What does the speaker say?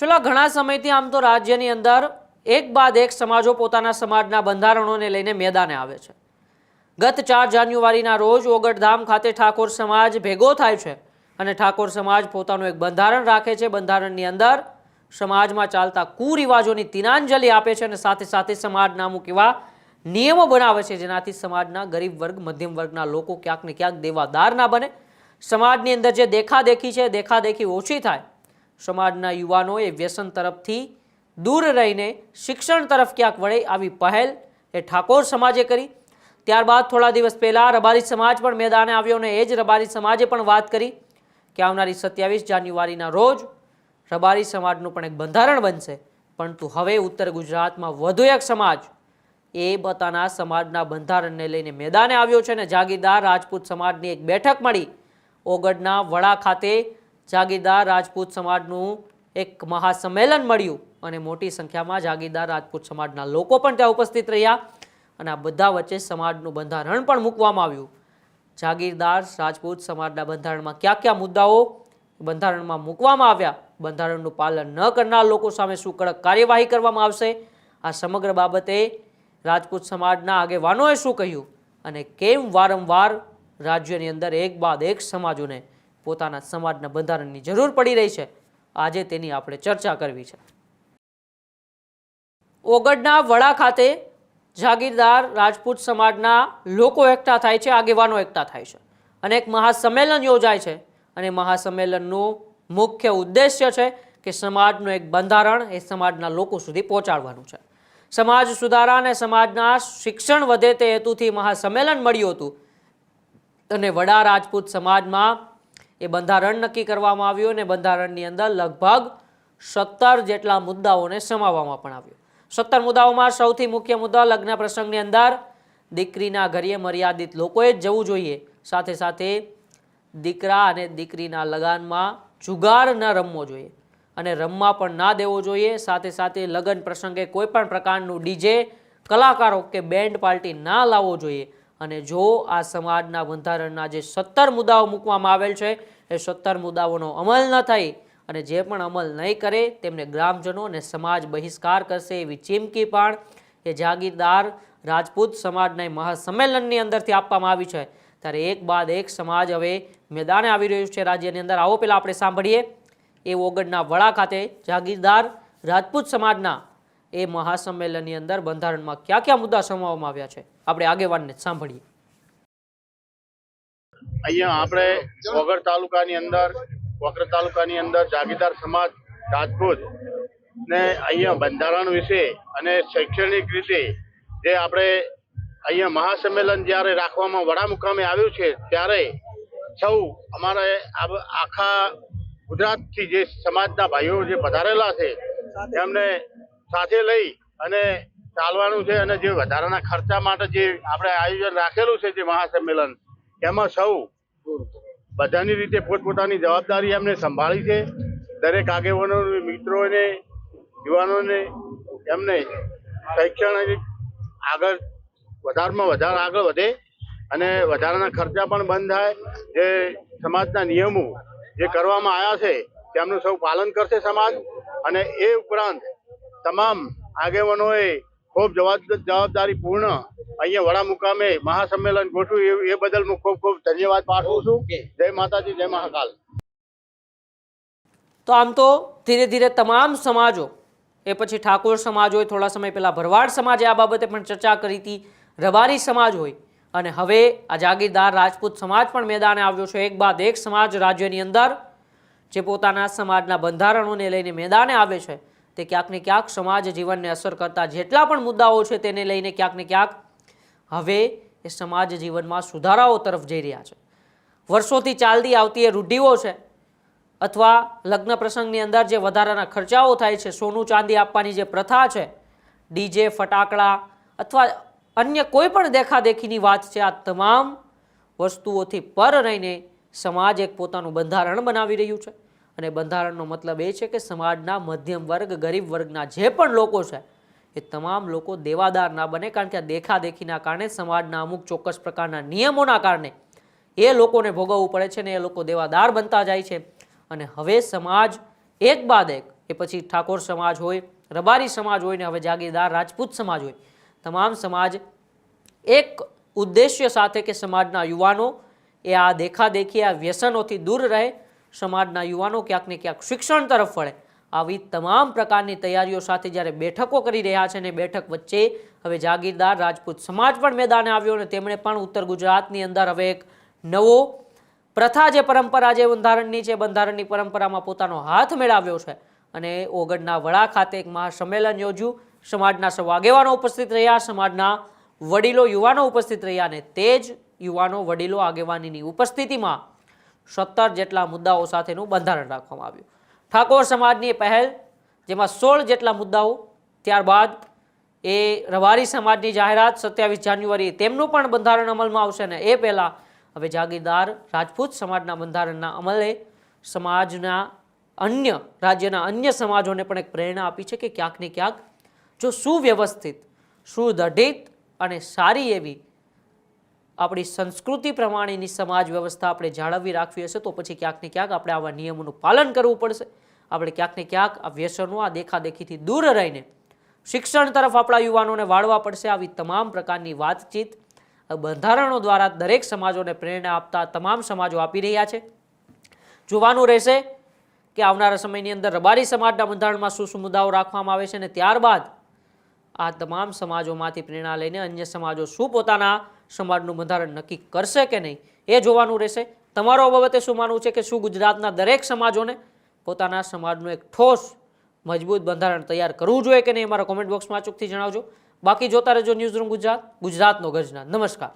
છેલ્લા ઘણા સમયથી આમ તો રાજ્યની અંદર એક બાદ એક સમાજો પોતાના સમાજના બંધારણોને લઈને મેદાને આવે છે. ગત ચાર જાન્યુઆરીના રોજ ઓગટધામ ખાતે ઠાકોર સમાજ ભેગો થાય છે અને ઠાકોર સમાજ પોતાનું એક બંધારણ રાખે છે. બંધારણની અંદર સમાજમાં ચાલતા કુરિવાજોની તિનાંજલિ આપે છે અને સાથે સાથે સમાજના અમુક એવા નિયમો બનાવે છે જેનાથી સમાજના ગરીબ વર્ગ, મધ્યમ વર્ગના લોકો ક્યાંક ને ક્યાંક દેવાદાર ના બને. સમાજની અંદર જે દેખાદેખી છે, દેખાદેખી ઓછી થાય. સમાજના યુવાનોએ વ્યસન તરફથી દૂર રહીને શિક્ષણ તરફ ક્યાંક વળે આવી પહેલ એ ઠાકોર સમાજે કરી. ત્યારબાદ થોડા દિવસ પહેલાં રબારી સમાજ પણ મેદાને આવ્યો અને એ જ રબારી સમાજે પણ વાત કરી કે આવનારી સત્યાવીસ જાન્યુઆરીના રોજ રબારી સમાજનું પણ એક બંધારણ બનશે. પરંતુ હવે ઉત્તર ગુજરાતમાં વધુ એક સમાજ એ પોતાના સમાજના બંધારણને લઈને મેદાને આવ્યો છે અને જાગીરદાર રાજપૂત સમાજની એક બેઠક મળી. ઓગડના વડા ખાતે જાગીરદાર રાજપૂત સમાજનું એક મહાસંમેલન મળ્યું અને મોટી સંખ્યામાં જાગીરદાર રાજપૂત સમાજના લોકો પણ ત્યાં ઉપસ્થિત રહ્યા અને આ બધા વચ્ચે સમાજનું બંધારણ પણ મૂકવામાં આવ્યું. જાગીરદાર રાજપૂત સમાજના બંધારણમાં કયા કયા મુદ્દાઓ બંધારણમાં મૂકવામાં આવ્યા? બંધારણનું પાલન ન કરનાર લોકો સામે શું કડક કાર્યવાહી કરવામાં આવશે? આ સમગ્ર બાબતે રાજપૂત સમાજના આગેવાનોએ શું કહ્યું? અને કેમ વારંવાર રાજ્યની અંદર એક બાદ એક સમાજોને પોતાના સમાજના બંધારણની જરૂર પડી રહી છે. આજે તેની આપણે ચર્ચા કરવી છે. ઓગડના વડા ખાતે જાગીરદાર રાજપૂત સમાજના લોકો એકઠા થાય છે, આગેવાનો એકઠા થાય છે. અને એક મહાસંમેલન યોજાય છે. અને મહાસંમેલનનું મુખ્ય ઉદ્દેશ્ય છે કે સમાજનું એક બંધારણ એ સમાજના લોકો સુધી પહોંચાડવાનું છે. સમાજ સુધારા અને સમાજના શિક્ષણ વધે તે હેતુથી મહાસંમેલન મળ્યું હતું. અને વડા રાજપૂત સમાજમાં એ બંધારણ નક્કી કરવામાં આવ્યું અને બંધારણની અંદર લગભગ સત્તર જેટલા મુદ્દાઓને સમાવવામાં પણ આવ્યો. સત્તર મુદ્દાઓમાં સૌથી મુખ્ય મુદ્દા લગ્ન પ્રસંગની અંદર દીકરીના ઘરે મર્યાદિત લોકોએ જ જવું જોઈએ. સાથે સાથે દીકરા અને દીકરીના લગાનમાં જુગાર ન રમવો જોઈએ અને રમવા પણ ના દેવો જોઈએ. સાથે સાથે લગ્ન પ્રસંગે કોઈપણ પ્રકારનું ડીજે, કલાકારો કે બેન્ડ પાર્ટી ના લાવવો જોઈએ. અને જો આ સમાજના બંધારણના જે સત્તર મુદ્દાઓ મૂકવામાં આવેલ છે, એ સત્તર મુદ્દાઓનો અમલ ન થાય અને જે પણ અમલ નહીં કરે, તેમને ગ્રામજનો અને સમાજ બહિષ્કાર કરશે એવી ચીમકી પણ એ જાગીરદાર રાજપૂત સમાજના મહાસંમેલનની અંદરથી આપવામાં આવી છે. ત્યારે એક બાદ એક સમાજ હવે મેદાને આવી રહ્યું છે રાજ્યની અંદર. આવો પહેલાં આપણે સાંભળીએ. એ ઓગણના વડા ખાતે જાગીરદાર રાજપૂત સમાજના એ મહાસંમેલનની અંદર બંધારણમાં કયા કયા મુદ્દા સમાવવામાં આવ્યા છે? આપણે આગેવાનને સાંભળીએ. અહીંયા આપણે વગર તાલુકાની અંદર વગર તાલુકાની અંદર જાગીરદાર સમાજ, રાજપૂત ને અહીંયા બંધારણ વિશે અને શૈક્ષણિક રીતે જે આપણે અહીંયા મહાસંમેલન જ્યારે રાખવામાં વડા મુકામે આવ્યું છે, ત્યારે સૌ અમારે આખા ગુજરાતથી જે સમાજના ભાઈઓ જે પધારેલા છે એમને સાથે લઈ અને ચાલવાનું છે અને જે વધારાના ખર્ચા માટે જે આપણે આયોજન રાખેલું છે જે મહાસંમેલન, એમાં સૌ બધાની રીતે પોતપોતાની જવાબદારી એમને સંભાળી છે. દરેક આગેવાનો મિત્રોને, યુવાનોને એમને શૈક્ષણિક આગળ વધારમાં વધારે આગળ વધે અને વધારાના ખર્ચા પણ બંધ થાય. જે સમાજના નિયમો જે કરવામાં આવ્યા છે, તેમનું સૌ પાલન કરશે સમાજ. અને એ ઉપરાંત તમામ આગેવાનોએ ખૂબ જવાબ- જવાબદારીપૂર્ણ અહીંયા વડા મુકામે મહાસંમેલન ગોઠવ્યું. એ- એ બદલ હું ખૂબ ખૂબ ધન્યવાદ પાઠવું છું. જય માતાજી જય મહાકાલ. તો આમ તો ધીરે ધીરે તમામ સમાજો એ પછી ઠાકોર સમાજ હોય થોડા સમય પહેલાં ભરવાડ સમાજે આ બાબતે પણ ચર્ચા કરી હતી રબારી સમાજ હોય. અને હવે આ જાગીરદાર રાજપૂત સમાજ પણ મેદાને આવ્યો છે. એક બાદ એક સમાજ રાજ્યની અંદર જે પોતાના સમાજના બંધારણોને લઈને મેદાને આવે છે. તે ક્યાંક ને ક્યાંક સમાજ જીવનને અસર કરતા જેટલા પણ મુદ્દાઓ છે તેને લઈને ક્યાંક ને ક્યાંક હવે એ સમાજ જીવનમાં સુધારાઓ તરફ જઈ રહ્યા છે. વર્ષોથી ચાલતી આવતી એ રૂઢિઓ છે અથવા લગ્ન પ્રસંગની અંદર જે વધારાના ખર્ચાઓ થાય છે, સોનું ચાંદી આપવાની જે પ્રથા છે ડીજે ફટાકડા અથવા અન્ય કોઈ પણ દેખાદેખીની વાત છે, આ તમામ વસ્તુઓથી પર રહીને સમાજ એક પોતાનું બંધારણ બનાવી રહ્યું છે. અને બંધારણનો મતલબ એ છે કે સમાજના મધ્યમ વર્ગ, ગરીબ વર્ગના જે પણ લોકો છે, એ તમામ લોકો દેવાદાર ના બને કારણ કે આ દેખાદેખીના કારણે સમાજના અમુક ચોક્કસ પ્રકારના નિયમોના કારણે એ લોકોને ભોગવવું પડે છે ને એ લોકો દેવાદાર બનતા જાય છે. અને હવે સમાજ એક બાદ એક, એ પછી ઠાકોર સમાજ હોય, રબારી સમાજ હોય ને હવે જાગીરદાર રાજપૂત સમાજ હોય, તમામ સમાજ એક ઉદ્દેશ્ય સાથે કે સમાજના યુવાનો એ આ દેખાદેખી, આ વ્યસનોથી દૂર રહે સમાજના યુવાનો ક્યાંક ને ક્યાંક શિક્ષણ તરફ વળે. આવી તમામ પ્રકારની તૈયારીઓ સાથે જ્યારે બેઠકો કરી રહ્યા છે ને બેઠક વચ્ચે હવે જાગીરદાર રાજપૂત સમાજ પણ મેદાને આવ્યો અને તેમણે પણ ઉત્તર ગુજરાતની અંદર હવે એક નવો પ્રથા જે પરંપરા જે બંધારણની છે, બંધારણની પરંપરામાં પોતાનો હાથ મેળવ્યો છે અને ઓગણના વડા ખાતે એક મહાસંમેલન યોજ્યું. સમાજના સૌ આગેવાનો ઉપસ્થિત રહ્યા, સમાજના વડીલો યુવાનો ઉપસ્થિત રહ્યા અને તે જ યુવાનો વડીલો આગેવાનીની ઉપસ્થિતિમાં સત્તર જેટલા મુદ્દાઓ સાથેનું બંધારણ રાખવામાં આવ્યું. ઠાકોર સમાજની પહેલ, જેમાં સોળ જેટલા મુદ્દાઓ, ત્યારબાદ એ રવારી સમાજની જાહેરાત સત્યાવીસ જાન્યુઆરી તેમનું પણ બંધારણ અમલમાં આવશે ને એ પહેલાં હવે જાગીરદાર રાજપૂત સમાજના બંધારણના અમલે સમાજના અન્ય, રાજ્યના અન્ય સમાજોને પણ એક પ્રેરણા આપી છે કે ક્યાંક ને ક્યાંક જો સુવ્યવસ્થિત, સુદઢિત અને સારી એવી આપણી સંસ્કૃતિ પ્રમાણેની સમાજ વ્યવસ્થા આપણે જાળવી રાખવી હશે તો પછી ક્યાંક ને ક્યાંક આપણે આવા નિયમોનું પાલન કરવું પડશે. આપણે ક્યાંક ને ક્યાંક આ વ્યસનો, આ દેખાદેખીથી દૂર રહીને શિક્ષણ તરફ આપણા યુવાનોને વાળવા પડશે. આવી તમામ પ્રકારની વાતચીત બંધારણો દ્વારા દરેક સમાજોને પ્રેરણા આપતા તમામ સમાજો આપી રહ્યા છે. જોવાનું રહેશે કે આવનારા સમયની અંદર રબારી સમાજના બંધારણમાં શું શું મુદ્દાઓ રાખવામાં આવે છે અને ત્યારબાદ આ તમામ સમાજોમાંથી પ્રેરણા લઈને અન્ય સમાજો શું પોતાના સમાજનું બંધારણ નક્કી કરશે કે નહીં એ જોવાનું રહેશે. તમારો બાબતે શું માનવું છે કે શું ગુજરાતના દરેક સમાજોને પોતાના સમાજનું એક ઠોસ, મજબૂત બંધારણ તૈયાર કરવું જોઈએ કે નહીં અમારા કોમેન્ટ બોક્સમાં અચૂકથી જણાવજો. બાકી જોતા રહેજો ન્યૂઝ રૂમ ગુજરાત, ગુજરાતનો ગજના. નમસ્કાર.